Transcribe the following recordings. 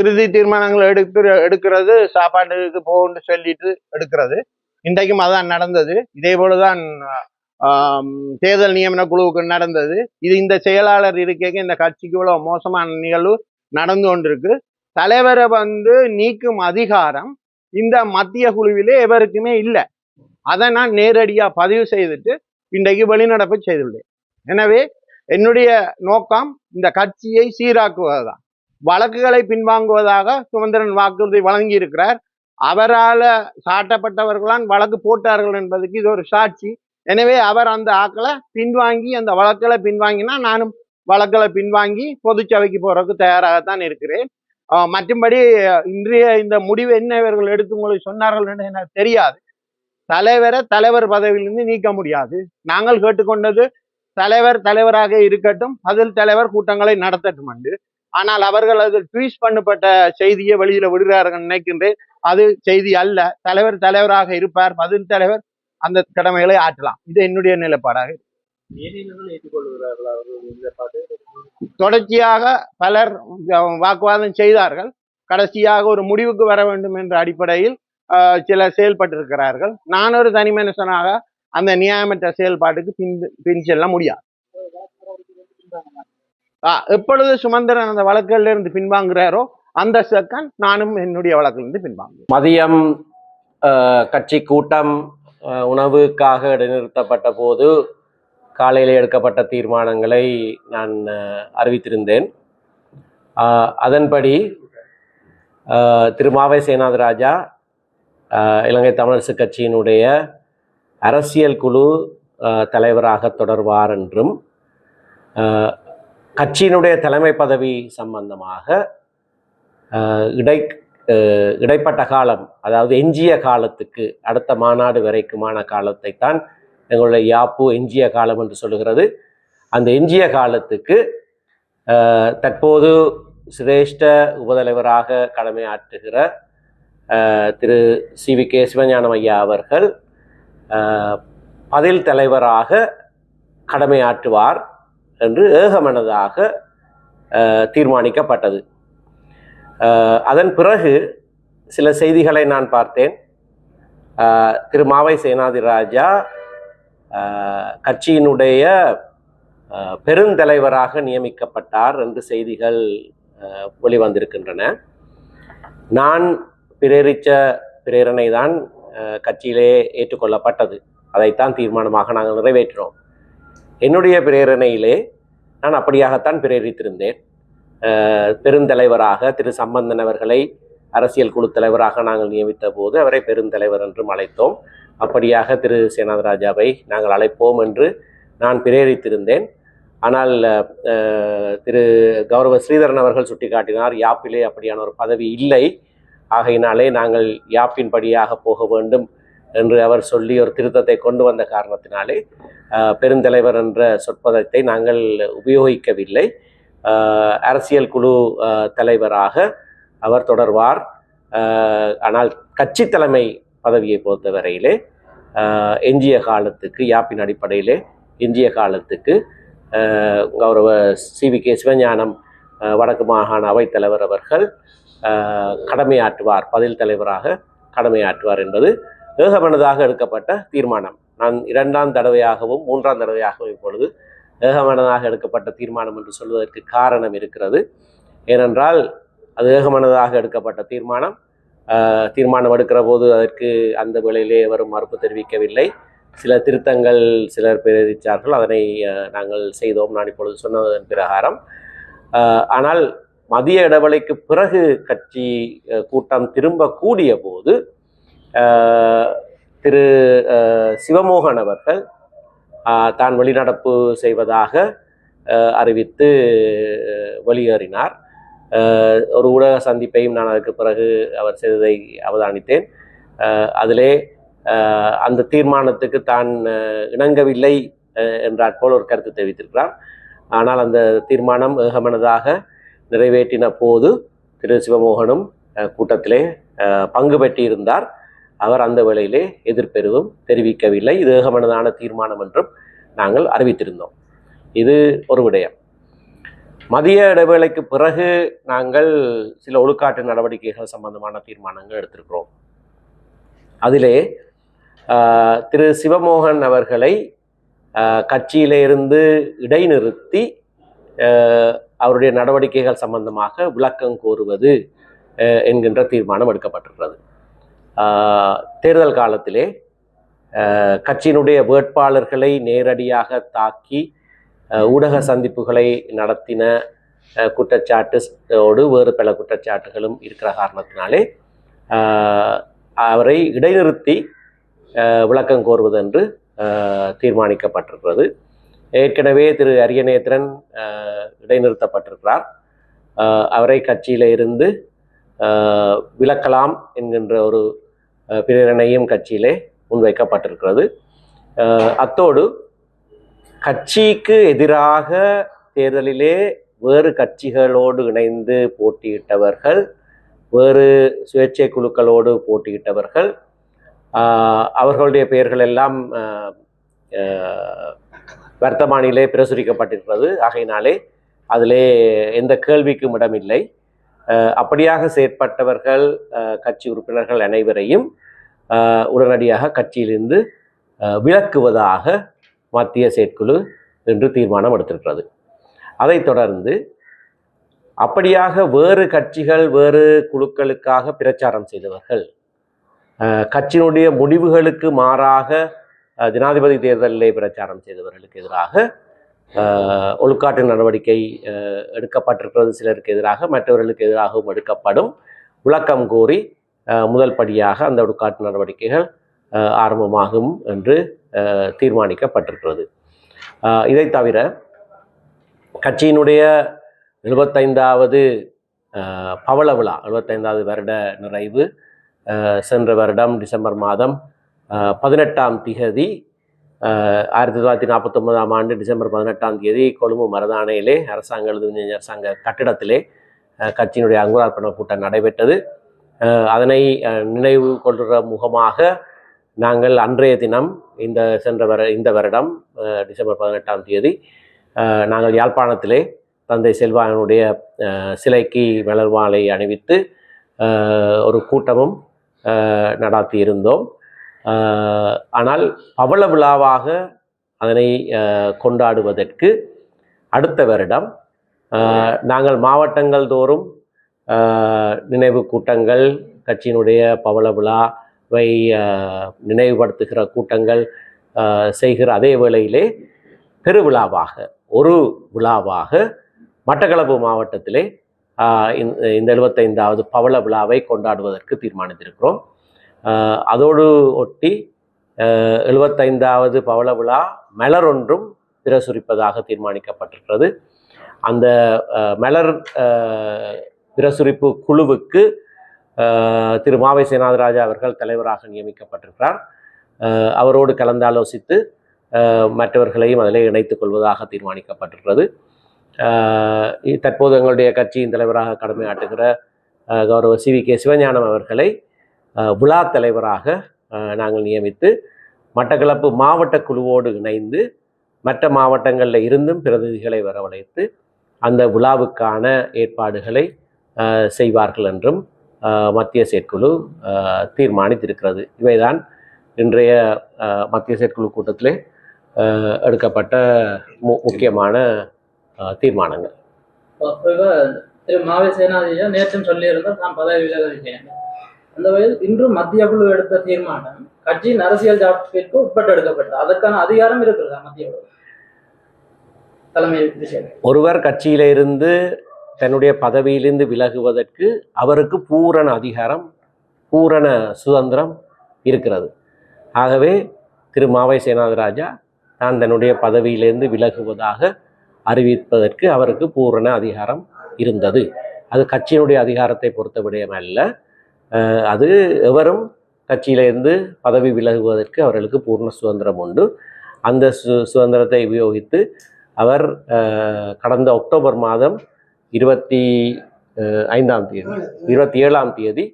இறுதி தீர்மானங்கள் எடுத்து எடுக்கிறது சாப்பாட்டுக்கு போகணும்னு சொல்லிட்டு எடுக்கிறது. இன்றைக்கும் அதான் நடந்தது. இதே போலதான் தேர்தல் நியமன குழுவுக்கு நடந்தது. இது இந்த செயலாளர் இருக்கைக்கு இந்த கட்சிக்கு இவ்வளவு மோசமான நிகழ்வு நடந்து கொண்டிருக்கு. தலைவரை வந்து நீக்கும் அதிகாரம் இந்த மத்திய குழுவிலே எவருக்குமே இல்லை. அதை நான் நேரடியா பதிவு செய்துட்டு இன்றைக்கு வெளிநடப்பு செய்துள்ளேன். எனவே என்னுடைய நோக்கம் இந்த கட்சியை சீராக்குவதுதான். வழக்குகளை பின்வாங்குவதாக சுதந்திரன் வாக்குறுதி வழங்கி இருக்கிறார் அவரால சாட்டப்பட்டவர்களான் வழக்கு போட்டார்கள் என்பதுக்கு இது ஒரு சாட்சி. எனவே அவர் அந்த ஆக்களை பின்வாங்கி அந்த வழக்களை பின்வாங்கினா நானும் வழக்களை பின்வாங்கி பொதுச்சபைக்கு போறதுக்கு தயாராகத்தான் இருக்கிறேன். மற்றும்படி இன்றைய இந்த முடிவு என்ன இவர்கள் எடுத்து உங்களுக்கு சொன்னார்கள் என்று எனக்கு தெரியாது. தலைவரை தலைவர் பதவியிலிருந்து நீக்க முடியாது. நாங்கள் கேட்டுக்கொண்டது தலைவர் தலைவராக இருக்கட்டும் பதில் தலைவர் கூட்டங்களை நடத்தட்டும் என்று. ஆனால் அவர்கள் அது ட்வீட் பண்ணப்பட்ட செய்தியை வெளியில விடுகிறார்கள் நினைக்கின்றேன். அது செய்தி அல்ல. தலைவர் தலைவராக இருப்பார். பதில் தலைவர் அந்த கடமைகளை ஆற்றலாம். இது என்னுடைய நிலைப்பாடாக தொடர்ச்சியாக பலர் வாக்குவாதம் செய்தார்கள். கடைசியாக ஒரு முடிவுக்கு வர வேண்டும் என்ற அடிப்படையில் சிலர் செயல்பட்டிருக்கிறார்கள். நான் ஒரு தனி மனுஷனாக அந்த நியாயமற்ற செயல்பாட்டுக்கு பின் பின் செல்ல முடியாது. ஆ, எப்பொழுது சுமந்திரன் அந்த வழக்குல இருந்து பின்வாங்குறாரோ அந்த செகண்ட் நானும் என்னுடைய வழக்கிலிருந்து பின்வாங்குவேன். மதியம் கட்சி கூட்டம் உணவுக்காக இடைநிறுத்தப்பட்ட போது காலையில் எடுக்கப்பட்ட தீர்மானங்களை நான் அறிவித்திருந்தேன். அதன்படி திரு மாவை சேனாதராஜா இலங்கை தமிழரசு கட்சியினுடைய அரசியல் குழு தலைவராக தொடர்வார் என்றும் கட்சியினுடைய தலைமை பதவி சம்பந்தமாக இடை இடைப்பட்ட காலம் அதாவது எஞ்சிய காலத்துக்கு அடுத்த மாநாடு வரைக்குமான காலத்தை தான் எங்களுடைய யாப்பு எஞ்சிய காலம் என்று சொல்லுகிறது. அந்த எஞ்சிய காலத்துக்கு தற்போது சிரேஷ்ட உபதலைவராக கடமையாற்றுகிற Thiru C V K Sivagnanam ஐயா அவர்கள் பதில் தலைவராக கடமையாற்றுவார் என்று ஏகமனதாக தீர்மானிக்கப்பட்டது. அதன் பிறகு சில செய்திகளை நான் பார்த்தேன். திரு மாவை சேனாதிராஜா ராஜா கட்சியினுடைய பெருந்தலைவராக நியமிக்கப்பட்டார் என்று செய்திகள் வெளிவந்திருக்கின்றன. நான் பிரேரித்த பிரேரணை தான் கட்சியிலே ஏற்றுக்கொள்ளப்பட்டது. அதைத்தான் தீர்மானமாக நாங்கள் நிறைவேற்றினோம். என்னுடைய பிரேரணையிலே நான் அப்படியாகத்தான் பிரேரித்திருந்தேன். பெருந்தலைவராக திரு சம்பந்தன் அவர்களை அரசியல் குழு தலைவராக நாங்கள் நியமித்த போது அவரை பெருந்தலைவர் என்றும் அழைத்தோம். அப்படியாக திரு சேனாதராஜாவை நாங்கள் அழைப்போம் என்று நான் பிரேரித்திருந்தேன். ஆனால் திரு கௌரவ ஸ்ரீதரன் அவர்கள் சுட்டிக்காட்டினார் யாப்பிலே அப்படியான ஒரு பதவி இல்லை. ஆகையினாலே நாங்கள் யாப்பின் படியாக போக வேண்டும் என்று அவர் சொல்லி ஒரு திருத்தத்தை கொண்டு வந்த காரணத்தினாலே பெருந்தலைவர் என்ற சொற்பதத்தை நாங்கள் உபயோகிக்கவில்லை. அரசியல் குழு தலைவராக அவர் தொடர்வார். ஆனால் கட்சி தலைமை பதவியை பொறுத்தவரையிலே எஞ்சிய காலத்துக்கு யாப்பின் அடிப்படையிலே எஞ்சிய காலத்துக்கு கௌரவ சி வி கே சிவஞானம் வடக்கு மாகாண அவைத்தலைவர் அவர்கள் கடமையாற்றுவார். பதில் தலைவராக கடமையாற்றுவார் என்பது ஏகமனதாக எடுக்கப்பட்ட தீர்மானம். நான் இரண்டாம் தடவையாகவும் மூன்றாம் தடவையாகவும் இப்பொழுது ஏகமனதாக எடுக்கப்பட்ட தீர்மானம் என்று சொல்வதற்கு காரணம் இருக்கிறது. ஏனென்றால் அது ஏகமனதாக எடுக்கப்பட்ட தீர்மானம். தீர்மானம் எடுக்கிற போது அதற்கு அந்த வேளையிலே வரும் மறுப்பு தெரிவிக்கவில்லை. சில திருத்தங்கள் சிலர் பிரதித்தார்கள் அதனை நாங்கள் செய்தோம். நான் இப்பொழுது சொன்னதன் பிரகாரம். ஆனால் மதிய இடைவெளிக்கு பிறகு கட்சி கூட்டம் திரும்ப கூடிய போது திரு சிவமோகன் அவர்கள் தான் வெளிநடப்பு செய்வதாக அறிவித்து வெளியேறினார். ஒரு ஊடக சந்திப்பையும் நான் அதற்கு பிறகு அவர் செய்ததை அவதானித்தேன். அதிலே அந்த தீர்மானத்துக்கு தான் இணங்கவில்லை என்றாற் போல் ஒரு கருத்து தெரிவித்திருக்கிறார். ஆனால் அந்த தீர்மானம் ஏகமனதாக நிறைவேற்றின போது திரு சிவமோகனும் கூட்டத்திலே பங்கு பெற்றிருந்தார். அவர் அந்த வேளையிலே எதிர்ப்பெருவும் தெரிவிக்கவில்லை. இது ஏகமனதான தீர்மானம் என்றும் நாங்கள் அறிவித்திருந்தோம். இது ஒரு விடயம். மதிய இடைவேளைக்கு பிறகு நாங்கள் சில ஒழுக்காட்டு நடவடிக்கைகள் சம்பந்தமான தீர்மானங்கள் எடுத்திருக்கிறோம். அதிலே திரு சிவமோகன் அவர்களை கட்சியிலிருந்து இடைநிறுத்தி அவருடைய நடவடிக்கைகள் சம்பந்தமாக விளக்கம் கோருவது என்கின்ற தீர்மானம் எடுக்கப்பட்டிருக்கிறது. தேர்தல் காலத்திலே கட்சியினுடைய வேட்பாளர்களை நேரடியாக தாக்கி ஊடக சந்திப்புகளை நடத்தின ஆஹ், குற்றச்சாட்டோடு வேறு பல குற்றச்சாட்டுகளும் இருக்கிற காரணத்தினாலே அவரை இடைநிறுத்தி விளக்கம் கோருவதென்று தீர்மானிக்கப்பட்டிருக்கிறது. ஏற்கனவே திரு அரியநேத்திரன் இடைநிறுத்தப்பட்டிருக்கிறார். அவரை கட்சியில இருந்து விலக்கலாம் என்கின்ற ஒரு பிரேரணையும் கட்சியிலே முன்வைக்கப்பட்டிருக்கிறது. அத்தோடு கட்சிக்கு எதிராக தேர்தலிலே வேறு கட்சிகளோடு இணைந்து போட்டியிட்டவர்கள் வேறு சுயேட்சை குழுக்களோடு போட்டியிட்டவர்கள் அவர்களுடைய பெயர்கள் எல்லாம் வர்த்தமானிலே பிரசுரிக்கப்பட்டிருக்கிறது. ஆகையினாலே அதிலே எந்த கேள்விக்கும் இடமில்லை. அப்படியாக செயற்பட்டவர்கள் கட்சி உறுப்பினர்கள் அனைவரையும் உடனடியாக கட்சியிலிருந்து விளக்குவதாக விலக்குவதாக மத்திய செயற்குழு என்று தீர்மானம் எடுத்திருக்கிறது. அதைத் தொடர்ந்து அப்படியாக வேறு கட்சிகள் வேறு குழுக்களுக்காக பிரச்சாரம் செய்தவர்கள் கட்சியினுடைய முடிவுகளுக்கு மாறாக ஜனாதிபதி தேர்தலிலே பிரச்சாரம் செய்தவர்களுக்கு எதிராக ஒழுக்காட்டு நடவடிக்கை எடுக்கப்பட்டிருக்கிறது. சிலருக்கு எதிராக மற்றவர்களுக்கு எதிராகவும் எடுக்கப்படும் விளக்கம் கோரி முதல் படியாக அந்த ஒழுக்காட்டு நடவடிக்கைகள் ஆரம்பமாகும் என்று தீர்மானிக்கப்பட்டிருக்கிறது. இதை தவிர கட்சியினுடைய எழுபத்தைந்தாவது பவள விழா எழுபத்தைந்தாவது வருட நிறைவு சென்ற வருடம் டிசம்பர் மாதம் பதினெட்டாம் திகதி ஆயிரத்தி தொள்ளாயிரத்தி நாற்பத்தொன்பதாம் ஆண்டு டிசம்பர் பதினெட்டாம் தேதி கொழும்பு மரதானையிலே அரசாங்க எழுதுவிஞர் அரசாங்க கட்டிடத்திலே கட்சியினுடைய அங்குரார்ப்பண கூட்டம் நடைபெற்றது. அதனை நினைவு கொள்கிற முகமாக நாங்கள் அன்றைய தினம் இந்த சென்ற வர இந்த வருடம் டிசம்பர் பதினெட்டாம் தேதி நாங்கள் யாழ்ப்பாணத்திலே தந்தை செல்வாயனுடைய சிலைக்கு மலர்வாலை அணிவித்து ஒரு கூட்டமும் நடாத்தி இருந்தோம் ஆனால் பவள விழாவாக அதனை கொண்டாடுவதற்கு அடுத்த வருடம் நாங்கள் மாவட்டங்கள் தோறும் நினைவு கூட்டங்கள் கட்சியினுடைய பவள விழாவை நினைவுபடுத்துகிற கூட்டங்கள் செய்கிற அதே வேளையிலே பெருவிழாவாக ஒரு விழாவாக மட்டக்களப்பு மாவட்டத்திலே இந்த- இந்த எழுபத்தைந்தாவது பவள விழாவை கொண்டாடுவதற்கு தீர்மானித்திருக்கிறோம். அதோடு ஒட்டி எழுபத்தைந்தாவது பவள விழா மலர் ஒன்றும் பிரசுரிப்பதாக தீர்மானிக்கப்பட்டிருக்கிறது. அந்த மலர் பிரசுரிப்பு குழுவுக்கு திரு மாவை சேனாதராஜா அவர்கள் தலைவராக நியமிக்கப்பட்டிருக்கிறார். அவரோடு கலந்தாலோசித்து மற்றவர்களையும் அதில் இணைத்துக் கொள்வதாக தீர்மானிக்கப்பட்டிருக்கிறது. தற்போது எங்களுடைய கட்சியின் தலைவராக கடமையாற்றுகிற கௌரவ சி வி கே சிவஞானம் அவர்களை விழா தலைவராக நாங்கள் நியமித்து மட்டக்களப்பு மாவட்ட குழுவோடு இணைந்து மற்ற மாவட்டங்களில் இருந்தும் பிரதிநிதிகளை வரவழைத்து அந்த விழாவுக்கான ஏற்பாடுகளை செய்வார்கள் என்றும் மத்திய செயற்குழு தீர்மானித்திருக்கிறது. இவைதான் இன்றைய மத்திய செயற்குழு கூட்டத்திலே எடுக்கப்பட்ட மு முக்கியமான தீர்மானங்கள். திரு மாவை சேனாதியா நேற்றும் சொல்லியிருந்தால் நான் பதவி விலகுகிறேன் அந்த வகையில் இன்றும் மத்திய குழு எடுத்த தீர்மானம் கட்சியின் அரசியல் ஜாப்திற்கு உட்பட்டு எடுக்கப்பட்டது. அதற்கான அதிகாரம் இருக்கிறதா மத்திய குழு? தலைமை ஒருவர் கட்சியில இருந்து தன்னுடைய பதவியிலிருந்து விலகுவதற்கு அவருக்கு பூரண அதிகாரம் பூரண சுதந்திரம் இருக்கிறது. ஆகவே திரு மாவை சேனாதராஜா நான் தன்னுடைய பதவியிலிருந்து விலகுவதாக அறிவிப்பதற்கு அவருக்கு பூரண அதிகாரம் இருந்தது. அது கட்சியினுடைய அதிகாரத்தை பொறுத்த விடயம் அல்ல அது எவரும் கட்சியிலிருந்து பதவி விலகுவதற்கு அவர்களுக்கு பூர்ண சுதந்திரம் உண்டு. அந்த சு சுதந்திரத்தை உபயோகித்து அவர் கடந்த அக்டோபர் மாதம் இருபத்தி ஐந்தாம் தேதி இருபத்தி ஏழாம் தேதி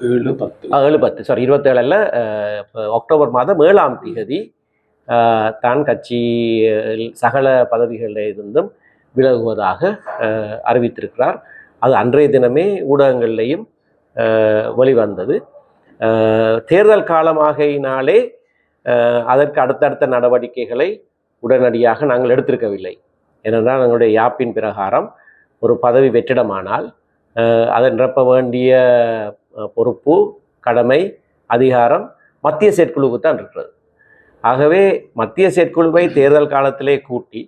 ஏழு பத்து. ஏழு பத்து சாரி இருபத்தேழில் அக்டோபர் மாதம் ஏழாம் தேதி தான் கட்சி சகல பதவிகளில் இருந்தும் விலகுவதாக அறிவித்திருக்கிறார். அது அன்றைய தினமே ஊடகங்கள்லையும் வெளிவந்தது. தேர்தல் காலமாகையினாலே அதற்கு அடுத்தடுத்த நடவடிக்கைகளை உடனடியாக நாங்கள் எடுத்திருக்கவில்லை. ஏனென்றால் எங்களுடைய யாப்பின் பிரகாரம் ஒரு பதவி வெற்றிடமானால் அதை நிரப்ப வேண்டிய பொறுப்பு கடமை அதிகாரம் மத்திய செயற்குழுவுக்கு தான் இருக்கிறது. ஆகவே மத்திய செயற்குழுவை தேர்தல் காலத்திலே கூட்டி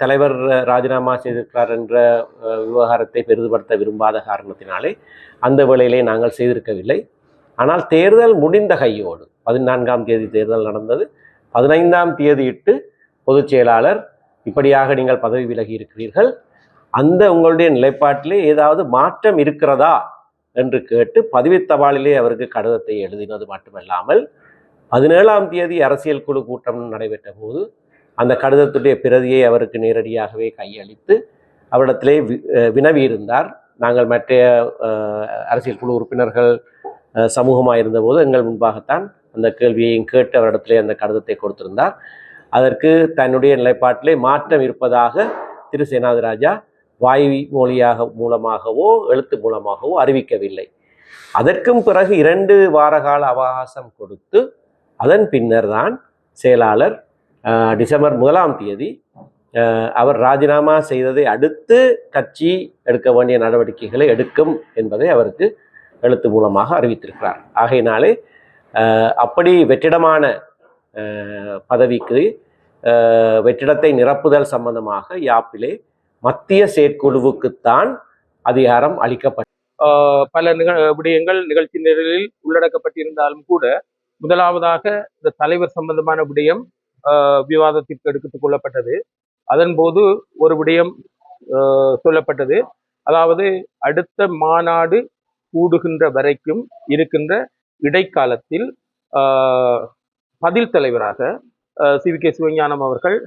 தலைவர் ராஜினாமா செய்திருக்கிறார் என்ற விவகாரத்தை பெரிதுபடுத்த விரும்பாத காரணத்தினாலே அந்த வேளையிலே நாங்கள் செய்திருக்கவில்லை. ஆனால் தேர்தல் முடிந்த கையோடு பதினான்காம் தேதி தேர்தல் நடந்தது பதினைந்தாம் தேதியிட்டு பொதுச் செயலாளர் இப்படியாக நீங்கள் பதவி விலகி இருக்கிறீர்கள் அந்த உங்களுடைய நிலைப்பாட்டிலே ஏதாவது மாற்றம் இருக்கிறதா? என்று கேட்டு பதவி தபாலிலே அவருக்கு கடிதத்தை எழுதினது மட்டுமல்லாமல் பதினேழாம் தேதி அரசியல் குழு கூட்டம் நடைபெற்ற போது அந்த கடிதத்துடைய பிரதியை அவருக்கு நேரடியாகவே கையளித்து அவரிடத்திலே வி- வினவியிருந்தார். நாங்கள் மற்ற அரசியல் குழு உறுப்பினர்கள் சமூகமாக இருந்தபோது எங்கள் முன்பாகத்தான் அந்த கேள்வியையும் கேட்டு அவரிடத்திலே அந்த கடிதத்தை கொடுத்திருந்தார். அதற்கு தன்னுடைய நிலைப்பாட்டிலே மாற்றம் இருப்பதாக திரு. சேனாதிராஜா வாய் மொழியாக மூலமாகவோ எழுத்து மூலமாகவோ அறிவிக்கவில்லை. அதற்கும் பிறகு இரண்டு வார கால அவகாசம் கொடுத்து அதன் பின்னர் தான் செயலாளர் டிசம்பர் முதலாம் தேதி அவர் ராஜினாமா செய்ததை அடுத்து கட்சி எடுக்க வேண்டிய நடவடிக்கைகளை எடுக்கும் என்பதை அவருக்கு எழுத்து மூலமாக அறிவித்திருக்கிறார். ஆகையினாலே அப்படி வெற்றிடமான பதவிக்கு வெற்றிடத்தை நிரப்புதல் சம்பந்தமாக யாப்பிலே மத்திய செயற்குழுவுக்குத்தான் அதிகாரம் அளிக்கப்பட்ட பல நிக விடயங்கள் நிகழ்ச்சி நிரலில் உள்ளடக்கப்பட்டிருந்தாலும் கூட முதலாவதாக இந்த தலைவர் சம்பந்தமான விடயம் விவாதத்திற்கு எடுத்துக் கொள்ளப்பட்டது. அதன் போது ஒரு விடயம் ஆஹ் சொல்லப்பட்டது. அதாவது அடுத்த மாநாடு கூடுகின்ற வரைக்கும் இருக்கின்ற இடைக்காலத்தில் ஆஹ் பதில் தலைவராக சி. வி. கே. சிவஞானம் அவர்கள்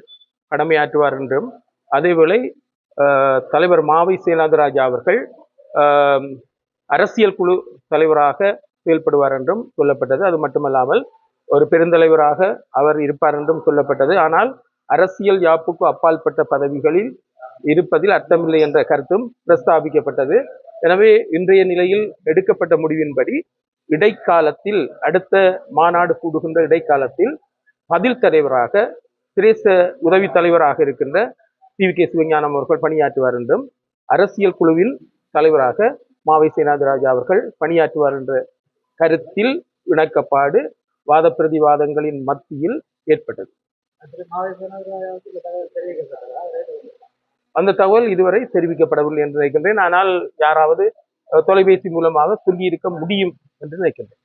கடமையாற்றுவார் என்றும் அதேவேளை ஆஹ் தலைவர் மாவை சேனாதராஜா அவர்கள் ஆஹ் அரசியல் குழு தலைவராக செயல்படுவார் என்றும் சொல்லப்பட்டது. அது மட்டுமல்லாமல் ஒரு பெருந்தலைவராக அவர் இருப்பார் என்றும் சொல்லப்பட்டது. ஆனால் அரசியல் யாப்புக்கு அப்பால்பட்ட பதவிகளில் இருப்பதில் அர்த்தமில்லை என்ற கருத்தும் பிரஸ்தாபிக்கப்பட்டது. எனவே இன்றைய நிலையில் எடுக்கப்பட்ட முடிவின்படி இடைக்காலத்தில் அடுத்த மாநாடு கூடுகின்ற இடைக்காலத்தில் பதில் தலைவராக சிரேச உதவி தலைவராக இருக்கின்ற டி வி கே சிவஞானம் அவர்கள் பணியாற்றுவார் என்றும் அரசியல் குழுவின் தலைவராக மாவை சேனாதிராஜா அவர்கள் பணியாற்றுவார் என்ற கருத்தில் இணக்கப்பாடு வாத பிரதிவாதங்களின் மத்தியில் ஏற்பட்டது. அந்த தகவல் இதுவரை தெரிவிக்கப்படவில்லை என்று நினைக்கின்றேன். ஆனால் யாராவது தொலைபேசி மூலமாக சொல்லியிருக்க முடியும் என்று நினைக்கின்றேன்.